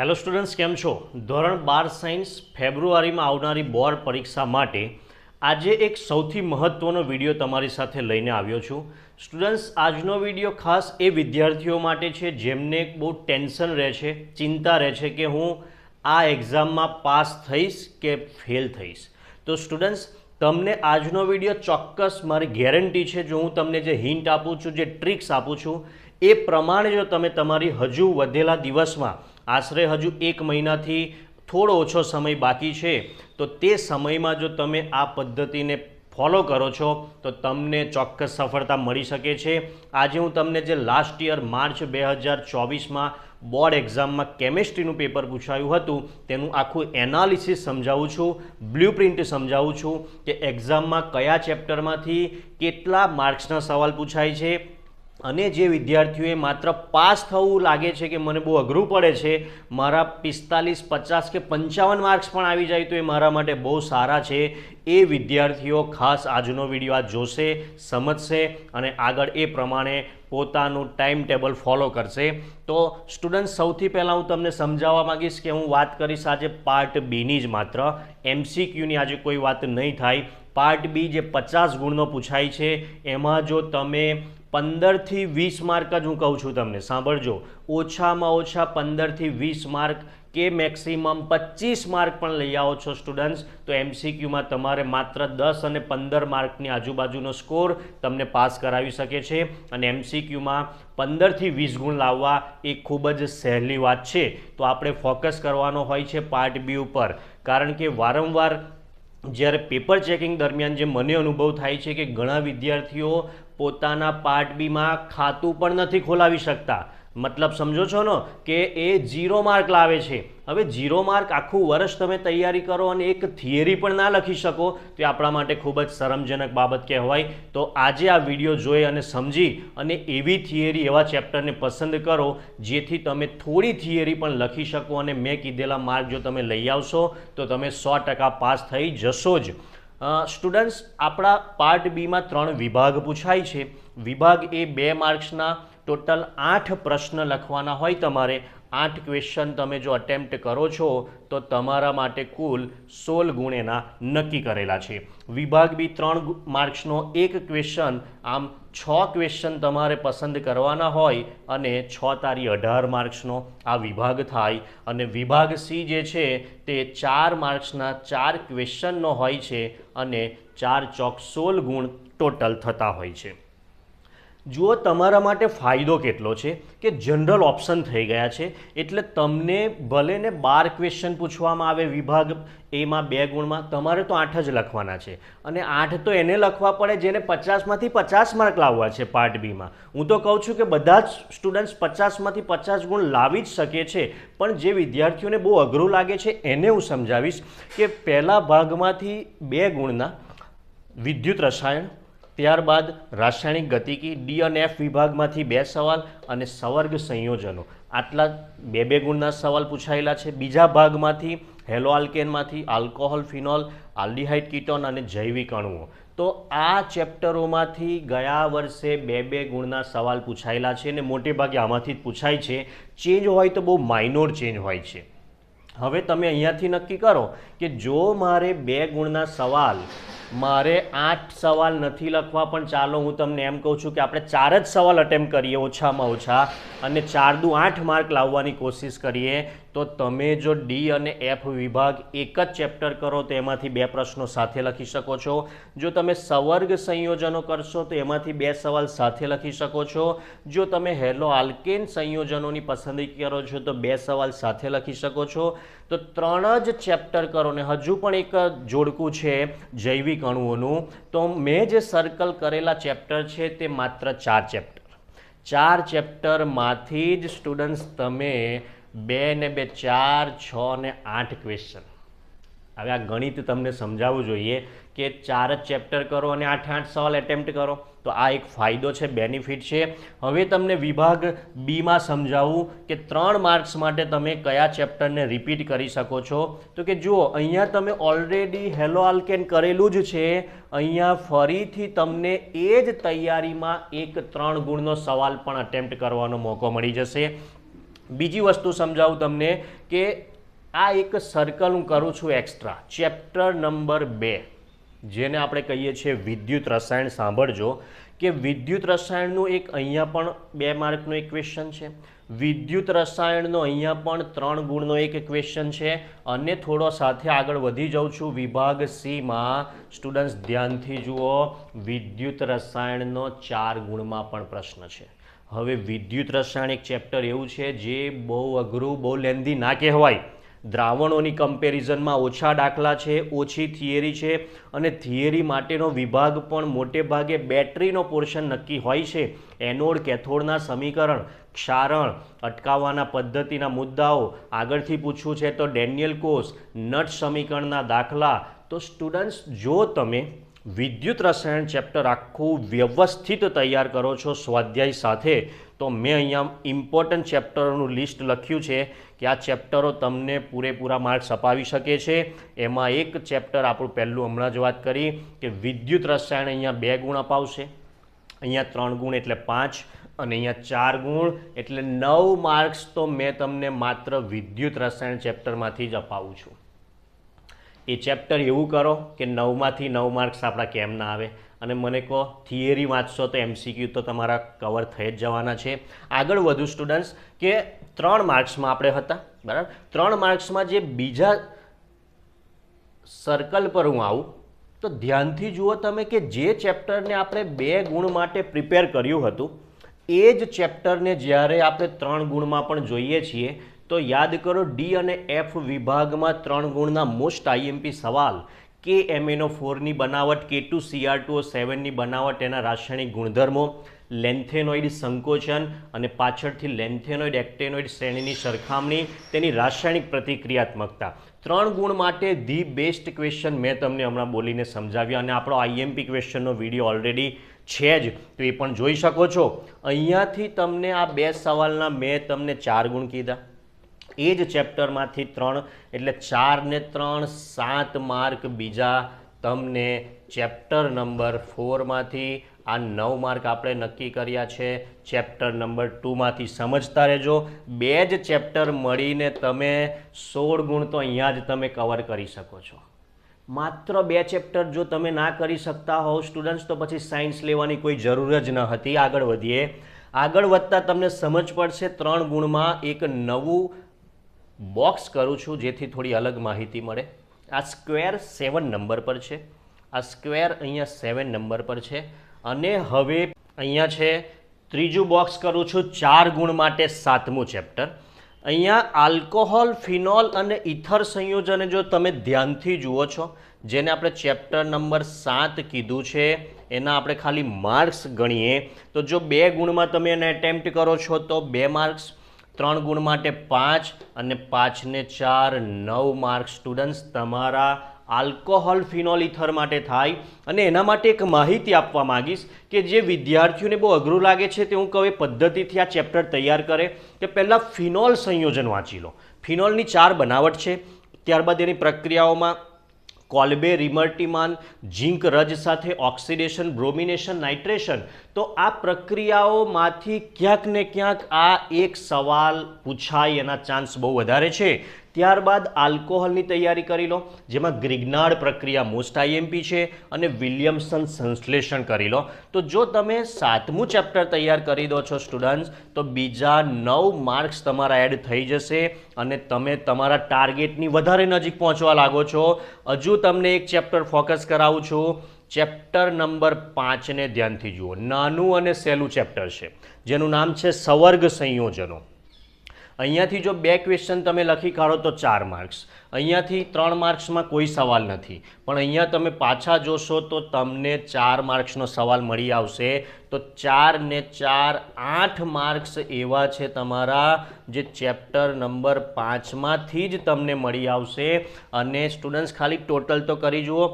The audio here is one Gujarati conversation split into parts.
હેલો સ્ટુડન્ટ્સ કેમ છો? ધોરણ બાર સાયન્સ ફેબ્રુઆરીમાં આવનારી બોર્ડ પરીક્ષા માટે આજે એક સૌથી મહત્ત્વનો વીડિયો તમારી સાથે લઈને આવ્યો છું. સ્ટુડન્ટ્સ આજનો વીડિયો ખાસ એ વિદ્યાર્થીઓ માટે છે જેમને બહુ ટેન્શન રહે છે, ચિંતા રહે છે કે હું આ એક્ઝામમાં પાસ થઈશ કે ફેલ થઈશ. તો સ્ટુડન્ટ્સ તમને આજનો વીડિયો ચોક્કસ મારી ગેરંટી છે. જો હું તમને જે હિન્ટ આપું છું, જે ટ્રિક્સ આપું છું, એ પ્રમાણે જો તમે તમારી હજુ વધેલા દિવસમાં આશરે હજુ એક મહિનાથી થોડો ઓછો સમય બાકી છે. તો તે સમયમાં જો તમે આ પદ્ધતિને ફોલો કરો છો, તો તમને ચોક્કસ સફળતા મળી શકે છે. આજે હું તમને જે લાસ્ટ યર માર્ચ બે હજાર ચોવીસમાં બોર્ડ એક્ઝામમાં કેમેસ્ટ્રીનું પેપર પૂછાયું હતું, તેનું આખું એનાલિસિસ સમજાવું છું બ્લુ પ્રિન્ટ સમજાવું છું કે એક્ઝામમાં કયા ચેપ્ટરમાંથી કેટલા માર્ક્સના સવાલ પૂછાય છે અને જે વિદ્યાર્થીઓએ માત્ર પાસ થવું લાગે છે કે મને બહુ અઘરું પડે છે, મારા પિસ્તાલીસ, પચાસ કે પંચાવન માર્ક્સ પણ આવી જાય તો એ મારા માટે બહુ સારા છે. એ વિદ્યાર્થીઓ ખાસ આજનો વીડિયો આ જોશે, સમજશે અને આગળ એ પ્રમાણે પોતાનું ટાઈમ ટેબલ ફોલો કરશે. તો સ્ટુડન્ટ સૌથી પહેલાં હું તમને સમજાવવા માગીશ કે હું વાત કરીશ આજે પાર્ટ બીની જ માત્ર. એમસીક્યુની આજે કોઈ વાત નહીં થાય. પાર્ટ બી જે પચાસ ગુણનો પૂછાય છે, એમાં જો તમે પંદરથી વીસ માર્ક જ હું કહું છું તમને, સાંભળજો. ઓછામાં ઓછા પંદરથી વીસ માર્ક કે મેક્સિમમ પચીસ માર્ક પણ લઈ આવો છો સ્ટુડન્ટ્સ તો એમસીક્યુમાં તમારે માત્ર દસ અને પંદર માર્કની આજુબાજુનો સ્કોર તમને પાસ કરાવી શકે છે અને એમસીક્યુમાં પંદરથી વીસ ગુણ લાવવા એ ખૂબ જ સહેલી વાત છે. તો આપણે ફોકસ કરવાનો હોય છે પાર્ટ બી ઉપર. કારણ કે વારંવાર જ્યારે પેપર ચેકિંગ દરમિયાન જે મને અનુભવ થાય છે કે ઘણા વિદ્યાર્થીઓ પોતાના પાર્ટ બીમાં ખાતું પણ નથી ખોલાવી શકતા. મતલબ સમજો છો ને, કે એ ઝીરો માર્ક લાવે છે. હવે ઝીરો માર્ક આખું વર્ષ તમે તૈયારી કરો અને એક થિયરી પણ ના લખી શકો, તે આપણા માટે ખૂબ જ શરમજનક બાબત કહેવાય. તો આજે આ વીડિયો જોઈ અને સમજી અને એવી થિયરી, એવા ચેપ્ટરને પસંદ કરો, જેથી તમે થોડી થિયરી પણ લખી શકો અને મેં કીધેલા માર્ક જો તમે લઈ આવશો, તો તમે સો ટકા પાસ થઈ જશો જ. સ્ટુડન્ટ્સ, આપણા પાર્ટ બીમાં ત્રણ વિભાગ પૂછાય છે. વિભાગ એ બે માર્ક્સના ટોટલ આઠ પ્રશ્ન લખવાના હોય તમારે, આઠ ક્વેશ્ચન તમે જો અટેમ્પ્ટ કરો છો, તો તમારા માટે કુલ સોળ ગુણેના નક્કી કરેલા છે. વિભાગ બી ત્રણ માર્ક્સનો એક ક્વેશ્ચન આમ છ ક્વેશ્ચન તમારે પસંદ કરવાના હોય અને છ તારી અઢાર માર્ક્સનો આ વિભાગ થાય. અને વિભાગ સી જે છે, તે ચાર માર્ક્સના ચાર ક્વેશ્ચનનો હોય છે અને ચાર ચોક સોળ ગુણ ટોટલ થતા હોય છે. જુઓ તમારા માટે ફાયદો કેટલો છે કે જનરલ ઓપ્શન થઈ ગયા છે. એટલે તમને ભલે ને બાર ક્વેશ્ચન પૂછવામાં આવે વિભાગ એમાં બે ગુણમાં, તમારે તો આઠ જ લખવાના છે. અને આઠ તો એને લખવા પડે જેને પચાસમાંથી પચાસ માર્ક લાવવા છે પાર્ટ બીમાં હું તો કહું છું કે બધા જ સ્ટુડન્ટ્સ પચાસમાંથી પચાસ ગુણ લાવી જ શકે છે. પણ જે વિદ્યાર્થીઓને બહુ અઘરું લાગે છે એને હું સમજાવીશ કે પહેલા ભાગમાંથી બે ગુણના વિદ્યુત રસાયણ ત્યારબાદ રાસાયણિક ગતિકી ડી અને એફ વિભાગમાંથી બે સવાલ અને સવર્ગ સંયોજનો. આટલા બે બે ગુણના સવાલ પૂછાયેલા છે. બીજા ભાગમાંથી હેલો આલ્કેનમાંથી આલ્કોહોલ, ફિનોલ આલ્ડીહાઇટ કીટોન અને જૈવિક અણુઓ. તો આ ચેપ્ટરોમાંથી ગયા વર્ષે બે બે ગુણના સવાલ પૂછાયેલા છે અને મોટે ભાગે આમાંથી જ પૂછાય છે. ચેન્જ હોય તો બહુ માઇનોર ચેન્જ હોય છે. હવે તમે અહીંયાથી નક્કી કરો કે જો મારે બે ગુણના સવાલ મારે આઠ સવાલ નથી લખવા, પણ ચાલો હું તમને એમ કહું છું કે આપણે ચાર જ સવાલ અટેમ્પ કરીએ ઓછામાં ઓછા, અને ચાર દુ આઠ માર્ક લાવવાની કોશિશ કરીએ, તો તમે જો ડી અને એફ વિભાગ એક જ ચેપ્ટર કરો, તો એમાંથી બે પ્રશ્નો સાથે લખી શકો છો. જો તમે સવર્ગ સંયોજનો કરશો, તો એમાંથી બે સવાલ સાથે લખી શકો છો. જો તમે હેલો આલ્કેન સંયોજનોની પસંદગી કરો છો, તો બે સવાલ સાથે લખી શકો છો. તો ત્રણ જ ચેપ્ટર કરો, ને હજુ પણ એક જોડકું છે, જૈવિક અણુઓનું તો મેં જે સર્કલ કરેલા ચેપ્ટર છે તે માત્ર ચાર ચેપ્ટર ચાર ચેપ્ટરમાંથી જ સ્ટુડન્ટ્સ તમે બે ને બે ચાર, છ ને આઠ ક્વેશ્ચન હવે આ ગણિત તમને સમજાવવું જોઈએ કે ચાર જ ચેપ્ટર કરો અને આઠ આઠ સવાલ એટેમ્પ્ટ કરો. તો આ એક ફાયદો છે બેનિફિટ છે. હવે તમને વિભાગ બીમાં સમજાવું કે ત્રણ માર્ક્સ માટે તમે કયા ચેપ્ટરને રિપીટ કરી શકો છો. તો કે જુઓ, અહીંયા તમે ઓલરેડી હેલો આલ્કેન કરેલું જ છે. અહીંયા ફરીથી તમને એ જ તૈયારીમાં એક ત્રણ ગુણનો સવાલ પણ અટેમ્પ્ટ કરવાનો મોકો મળી જશે. બીજી વસ્તુ સમજાવું તમને કે આ એક સર્કલ હું કરું છું એક્સ્ટ્રા ચેપ્ટર નંબર બે. જેને આપણે કહીએ છીએ વિદ્યુત રસાયણ, સાંભળજો કે વિદ્યુત રસાયણનું એક અહીંયા પણ બે માર્કનું એક ક્વેશ્ચન છે. વિદ્યુત રસાયણનો અહીંયા પણ ત્રણ ગુણનો એક ક્વેશ્ચન છે અને થોડો સાથે આગળ વધી જાઉં છું. વિભાગ સીમાં સ્ટુડન્ટ્સ ધ્યાનથી જુઓ, વિદ્યુત રસાયણનો ચાર ગુણમાં પણ પ્રશ્ન છે. હવે વિદ્યુત રસાયણ એક ચેપ્ટર એવું છે, જે બહુ અઘરું, બહુ લેન્ધી ના કહેવાય. દ્રાવણોની કમ્પેરિઝનમાં ઓછા દાખલા છે, ઓછી થિયરી છે અને થિયરી માટેનો વિભાગ પણ મોટે ભાગે બેટરીનો પોર્શન નક્કી હોય છે. એનોડ, કેથોડના સમીકરણ, ક્ષારણ, અટકાવવાના પદ્ધતિના મુદ્દાઓ. આગળથી પૂછવું છે તો ડેનિયલ કોષ, નટ સમીકરણના દાખલા. તો સ્ટુડન્ટ્સ જો તમે વિદ્યુત રસાયણ ચેપ્ટર આખું વ્યવસ્થિત તૈયાર કરો છો સ્વાધ્યાય સાથે. તો મેં અહીંયા ઇમ્પોર્ટન્ટ ચેપ્ટરોનું લિસ્ટ લખ્યું છે કે આ ચેપ્ટરો તમને પૂરેપૂરા માર્ક્સ અપાવી શકે છે. એમાં એક ચેપ્ટર આપણું પહેલું હમણાં જ વાત કરી કે વિદ્યુત રસાયણ અહીંયા બે ગુણ અપાવશે. અહીંયા ત્રણ ગુણ એટલે પાંચ અને અહીંયા ચાર ગુણ એટલે નવ માર્ક્સ તો મેં તમને માત્ર વિદ્યુત રસાયણ ચેપ્ટરમાંથી જ અપાવું છું. એ ચેપ્ટર એવું કરો કે નવમાંથી નવ માર્ક્સ આપણા કેમ ના આવે. અને મને કહો થિયરી વાંચશો તો એમસીક્યુ તો તમારા કવર થઈ જ જવાના છે. આગળ વધુ સ્ટુડન્ટ્સ કે ત્રણ માર્ક્સમાં આપણે હતા, બરાબર? ત્રણ માર્ક્સમાં જે બીજા સર્કલ પર હું આવું, તો ધ્યાનથી જુઓ તમે કે જે ચેપ્ટરને આપણે બે ગુણ માટે પ્રિપેર કર્યું હતું, એ જ ચેપ્ટરને જ્યારે આપણે ત્રણ ગુણમાં પણ જોઈએ છીએ તો યાદ કરો ડી અને એફ વિભાગમાં ત્રણ ગુણના મોસ્ટ આઈએમપી સવાલ. કે એમએનઓ ફોરની બનાવટ, કે ટુ સીઆર ટુ સેવનની બનાવટ એના રાસાયણિક ગુણધર્મો, લેન્થેનોઇડ સંકોચન અને પાછળથી લેન્થેનોઇડ એક્ટેનોઇડ શ્રેણીની સરખામણી, તેની રાસાયણિક પ્રતિક્રિયાત્મકતા. ત્રણ ગુણ માટે ધી બેસ્ટ ક્વેશ્ચન મેં તમને હમણાં બોલીને સમજાવ્યા અને આપણો આઈએમપી ક્વેશ્ચનનો વીડિયો ઓલરેડી છે જ, તો એ પણ જોઈ શકો છો. અહીંયાથી તમને આ બે સવાલના મેં તમને ચાર ગુણ કીધા. એ જ ચેપ્ટરમાંથી ત્રણ, એટલે ચારને ત્રણ, સાત માર્ક બીજા તમને ચેપ્ટર નંબર ફોરમાંથી આ નવ માર્ક આપણે નક્કી કર્યા છે. ચેપ્ટર નંબર ટુમાંથી સમજતા રહેજો. બે જ ચેપ્ટર મળીને તમે સોળ ગુણ તો અહીંયા જ તમે કવર કરી શકો છો. માત્ર બે ચેપ્ટર જો તમે ના કરી શકતા હોવ, સ્ટુડન્ટ્સ, તો પછી સાયન્સ લેવાની કોઈ જરૂર જ ન હતી. આગળ વધીએ. આગળ વધતા તમને સમજ પડશે. ત્રણ ગુણમાં એક નવું બોક્સ કરું છું જેથી થોડી અલગ માહિતી મળે. આ સ્ક્વેર સેવન નંબર પર છે. આ સ્ક્વેર અહીંયા સેવન નંબર પર છે. અને હવે અહીંયા છે, ત્રીજું બોક્સ કરું છું ચાર ગુણ માટે સાતમું ચેપ્ટર અહીંયા આલ્કોહોલ ફિનોલ અને ઇથર સંયોજને જો તમે ધ્યાનથી જુઓ છો, જેને આપણે ચેપ્ટર નંબર સાત કીધું છે, એના આપણે ખાલી માર્ક્સ ગણીએ. તો જો બે ગુણમાં તમે એને એટેમ્પ્ટ કરો છો, તો બે માર્ક્સ ત્રણ ગુણ માટે પાંચ અને પાંચને ચાર નવ માર્ક સ્ટુડન્ટ્સ તમારા આલ્કોહોલ ફિનોલ ઇથર માટે થાય. અને એના માટે એક માહિતી આપવા માંગીશ કે જે વિદ્યાર્થીઓને બહુ અઘરું લાગે છે તે હું કહું પદ્ધતિથી આ ચેપ્ટર તૈયાર કરે કે પહેલાં ફિનોલ સંયોજન વાંચી લો. ફિનોલની ચાર બનાવટ છે. ત્યારબાદ એની પ્રક્રિયાઓમાં કોલ્બે રિમર્ટીમાન ઝીંક, રજ સાથે ઓક્સિડેશન, બ્રોમિનેશન, નાઇટ્રેશન. તો આ પ્રક્રિયાઓમાંથી ક્યાંક ને ક્યાંક આ એક સવાલ પૂછાય એના ચાન્સ બહુ વધારે છે. ત્યારબાદ આલ્કોહોલની તૈયારી કરી લો, જેમાં ગ્રિગ્નાર્ડ પ્રક્રિયા મોસ્ટ આઈએમપી છે અને વિલિયમસન સંશ્લેષણ કરી લો. તો જો તમે સાતમું ચેપ્ટર તૈયાર કરી દો છો સ્ટુડન્ટ્સ તો બીજા નવ માર્ક્સ તમારા એડ થઈ જશે અને તમે તમારા ટાર્ગેટની વધારે નજીક પહોંચવા લાગો છો. હજુ તમને એક ચેપ્ટર ફોકસ કરાવું છું. ચેપ્ટર નંબર પાંચને ધ્યાનથી જુઓ. નાનું અને સહેલું ચેપ્ટર છે. જેનું નામ છે સવર્ગ સંયોજનો. અહીંયાથી જો બે ક્વેશ્ચન તમે લખી કાઢો તો ચાર માર્ક્સ અહીંયાથી ત્રણ માર્ક્સમાં કોઈ સવાલ નથી. પણ અહીંયા તમે પાછા જોશો તો તમને ચાર માર્ક્સનો સવાલ મળી આવશે. તો ચાર ને ચાર આઠ માર્ક્સ એવા છે તમારા જે ચેપ્ટર નંબર પાંચમાંથી જ તમને મળી આવશે. અને સ્ટુડન્ટ્સ ખાલી ટોટલ તો કરી જુઓ.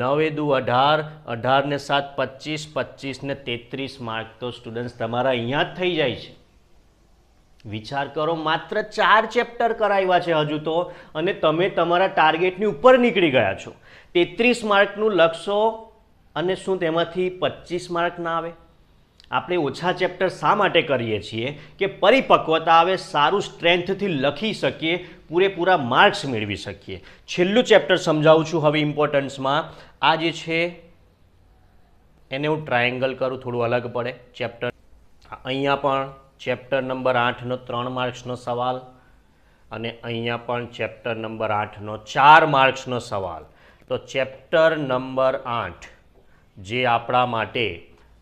નવે દુ અઢાર અઢાર ને સાત પચીસ પચીસ ને તેત્રીસ માર્ક તો સ્ટુડન્ટ્સ તમારા અહીંયા જ થઈ જાય છે. વિચાર કરો, માત્ર ચાર ચેપ્ટર કરાવ્યા છે હજુ તો, અને તમે તમારા ટાર્ગેટની ઉપર નીકળી ગયા છો. તેત્રીસ માર્કનું લખશો અને શું તેમાંથી પચીસ માર્ક ના આવે? આપણે ઓછા ચેપ્ટર શા માટે કરીએ છીએ કે પરિપક્વતા આવે, સારું સ્ટ્રેન્થથી લખી શકીએ, પૂરેપૂરા માર્ક્સ મેળવી શકીએ. છેલ્લું ચેપ્ટર સમજાવું છું હવે ઇમ્પોર્ટન્સમાં આ જે છે, એને હું ટ્રાયેંગલ કરું, થોડું અલગ પડે. ચેપ્ટર અહીંયા પણ. ચેપ્ટર નંબર આઠનો ત્રણ માર્ક્સનો સવાલ અને અહીંયા પણ ચેપ્ટર નંબર આઠનો ચાર માર્ક્સનો સવાલ. તો ચેપ્ટર નંબર આઠ, જે આપણા માટે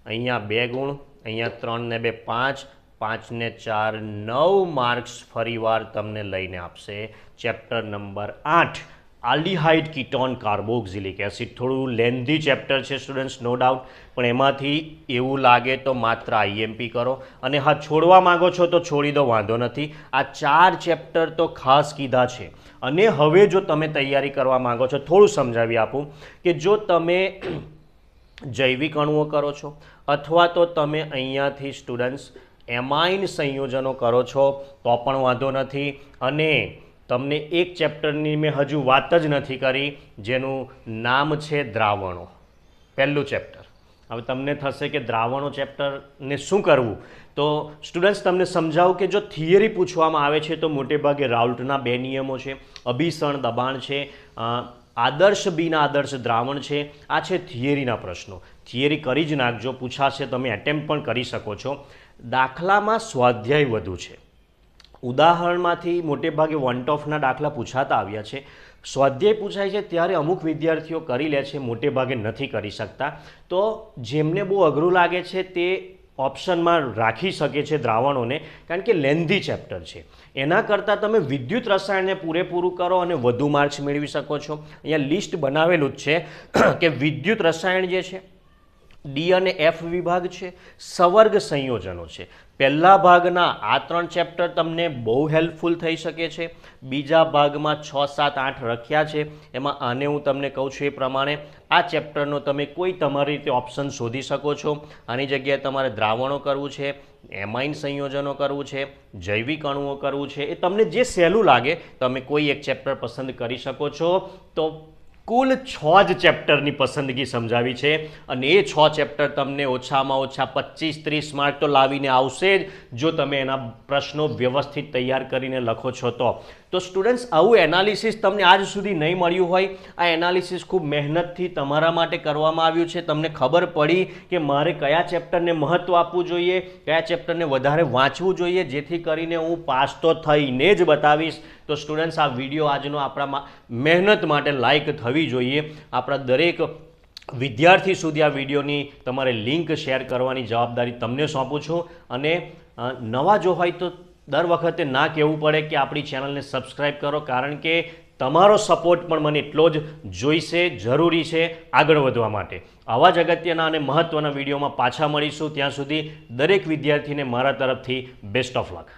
અહીંયા બે ગુણ, અહીંયા ત્રણ ને બે પાંચ પાંચને ચાર નવ માર્ક્સ ફરીવાર તમને લઈને આપશે ચેપ્ટર નંબર આઠ. Aldehyde ketone carboxylic acid. થોડું લેન્ધી ચેપ્ટર છે સ્ટુડન્ટ્સ, નો ડાઉટ. પણ એમાંથી એવું લાગે તો માત્ર આઈએમપી કરો. અને હા, છોડવા માંગો છો તો છોડી દો, વાંધો નથી. આ ચાર ચેપ્ટર તો ખાસ કીધા છે. અને હવે જો તમે તૈયારી કરવા માંગો છો, થોડું સમજાવી આપું કે જો તમે જૈવિક અણુઓ કરો છો, અથવા તો તમે અહીંયાથી સ્ટુડન્ટ્સ, એમાઇન સંયોજનો કરો છો, તો પણ વાંધો નથી. અને તમને એક ચેપ્ટરની મેં હજુ વાત જ નથી કરી, જેનું નામ છે દ્રાવણો. પહેલું ચેપ્ટર. હવે તમને થશે કે દ્રાવણો ચેપ્ટરને શું કરવું? તો સ્ટુડન્ટ્સ, તમને સમજાવું કે જો થિયરી પૂછવામાં આવે છે, તો મોટેભાગે રાઉલ્ટના બે નિયમો છે. અભિસરણ, દબાણ છે. આદર્શ બિન આદર્શ દ્રાવણ છે. આ છે થિયરીના પ્રશ્નો. થિયરી કરી જ નાખજો. પૂછાશે, તમે એટેમ્પ પણ કરી શકો છો. દાખલામાં સ્વાધ્યાય વધુ છે. ઉદાહરણમાંથી મોટે ભાગે વન ઓફના દાખલા પૂછાતા આવ્યા છે. સ્વાધ્યાય પૂછાય છે ત્યારે અમુક વિદ્યાર્થીઓ કરી લે છે મોટે ભાગે નથી કરી શકતા. તો જેમને બહુ અઘરું લાગે છે તે ઓપ્શનમાં રાખી શકે છે દ્રાવણોને, કારણ કે લેન્ધી ચેપ્ટર છે. એના કરતાં તમે વિદ્યુત રસાયણને પૂરેપૂરું કરો અને વધુ માર્ક્સ મેળવી શકો છો. અહીંયા લિસ્ટ બનાવેલું જ છે કે વિદ્યુત રસાયણ જે છે ડી અને એફ વિભાગ છે, સવર્ગ સંયોજનો છે. પહેલા ભાગના આ ત્રણ ચેપ્ટર તમને બહુ હેલ્પફુલ થઈ શકે છે. બીજા ભાગમાં છ, સાત, આઠ રખ્યા છે. એમાં આને હું તમને કહું છું એ પ્રમાણે આ ચેપ્ટરનો તમે કોઈ તમારી રીતે ઓપ્શન શોધી શકો છો. આની જગ્યાએ તમારે દ્રાવણો કરવું છે, એમાઇન સંયોજનો કરવું છે, જૈવિક અણુઓ કરવું છે. એ તમને જે સહેલું લાગે, તમે કોઈ એક ચેપ્ટર પસંદ કરી શકો છો. તો કુલ છ જ ચેપ્ટરની પસંદગી સમજાવી છે અને એ છ ચેપ્ટર તમને ઓછામાં ઓછા પચીસ ત્રીસ માર્ક તો લાવીને આવશે જ જો તમે એના પ્રશ્નો વ્યવસ્થિત તૈયાર કરીને લખો છો તો. તો સ્ટુડન્ટ્સ આવું એનાલિસિસ તમને આજ સુધી નહીં મળ્યું હોય. આ એનાલિસિસ ખૂબ મહેનતથી તમારા માટે કરવામાં આવ્યું છે. તમને ખબર પડી કે મારે કયા ચેપ્ટરને મહત્ત્વ આપવું જોઈએ, કયા ચેપ્ટરને વધારે વાંચવું જોઈએ, જેથી કરીને હું પાસ તો થઈને જ બતાવીશ. તો સ્ટુડન્ટ્સ આ વીડિયો આજનો આપણા મહેનત માટે લાઇક થવી જોઈએ. આપણા દરેક વિદ્યાર્થી સુધી આ વિડીયોની તમારે લિંક શેર કરવાની જવાબદારી તમને સોંપું છું. અને નવા જો હોય તો દર વખતે ના કહેવું પડે કે આપણી ચેનલને સબસ્ક્રાઈબ કરો, કારણ કે તમારો સપોર્ટ પણ મને એટલો જ જોઈશે, જરૂરી છે આગળ વધવા માટે. આવા જ અગત્યના અને મહત્ત્વના વિડીયોમાં પાછા મળીશું. ત્યાં સુધી દરેક વિદ્યાર્થીને મારા તરફથી બેસ્ટ ઓફ લક